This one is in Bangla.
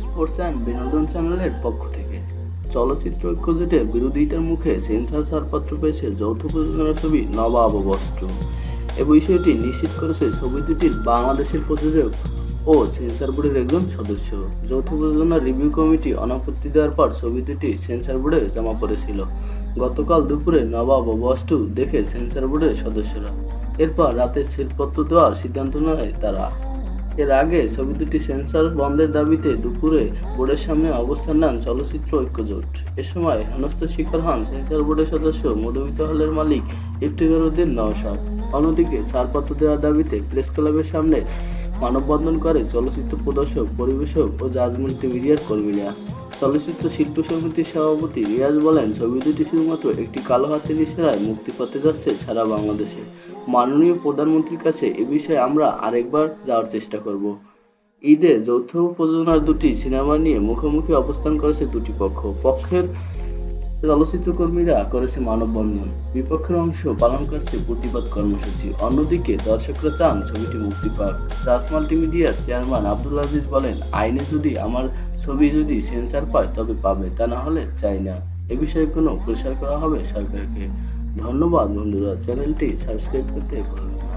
স্পোর্টস অ্যান্ড বিনোদন চ্যানেলের পক্ষ থেকে। চলচ্চিত্র ঐক্যজোটে বিরোধিতার মুখে সেন্সার ছাড়পত্র পেয়েছে যৌথ প্রযোজনা ছবি নবাব বস্ত্র। এ বিষয়টি নিশ্চিত করেছে ছবি দুটির বাংলাদেশের প্রযোজক ও সেন্সার বোর্ডের একজন সদস্য। যৌথ প্রযোজনা রিভিউ কমিটি অনাপত্তি দেওয়ার পর ছবি দুটি সেন্সার বোর্ডে জমা পড়েছিল। গতকাল দুপুরে নবাব ও বস্তু দেখে সেন্সার বোর্ডের সদস্যরা এরপর রাতে শ্বেতপত্র দেওয়ার সিদ্ধান্ত নেয় তারা। এর আগে ছবি দুটি সেন্সর বন্ধের দাবিতে দুপুরে বোর্ডের সামনে অবস্থান নেন চলচ্চিত্র ঐক্যজোট। এ সময় হেনস্থার শিকার হন সেন্সর বোর্ডের সদস্য মধুমিতা হলের মালিক ইফতিকার উদ্দিন নওশাদ। অন্যদিকে ছাড়পত্র দেওয়ার দাবিতে প্রেস ক্লাবের সামনে মানববন্ধন করে চলচ্চিত্র প্রদর্শক, পরিবেশক ও জাজ মাল্টিমিডিয়ার কর্মীরা। চলচ্চিত্র শিল্প সমিতির সভাপতি রিয়াজ বলেন, ছবি দুটি শুধুমাত্র একটি কালো হাতের ইশারায় মুক্তি পেতে যাচ্ছে সারা বাংলাদেশে। মাননীয় প্রধানমন্ত্রীর কাছে এ বিষয়ে আমরা আরেকবার যাওয়ার চেষ্টা করব। ঈদে যৌথ প্রযোজনার দুটি সিনেমা নিয়ে মুখোমুখি অবস্থান করেছে দুটি পক্ষ। পক্ষের চলচ্চিত্র কর্মীরা করেছে মানববন্ধন। বিপক্ষের অংশ পালন করছে প্রতিবাদ কর্মসূচি। অন্যদিকে দর্শকরা চান ছবিটি মুক্তি পাক। রাজ মাল্টিমিডিয়ার চেয়ারম্যান আব্দুল আজিজ বলেন, আইনে যদি আমার ছবি যদি সেন্সার পায় তবে পাবে, তা না হলে চাই না। এ বিষয়ে কোনো প্রেশার করা হবে সরকারকে। ধন্যবাদ বন্ধুরা চ্যানেলটি সাবস্ক্রাইব করতে ভুলবেন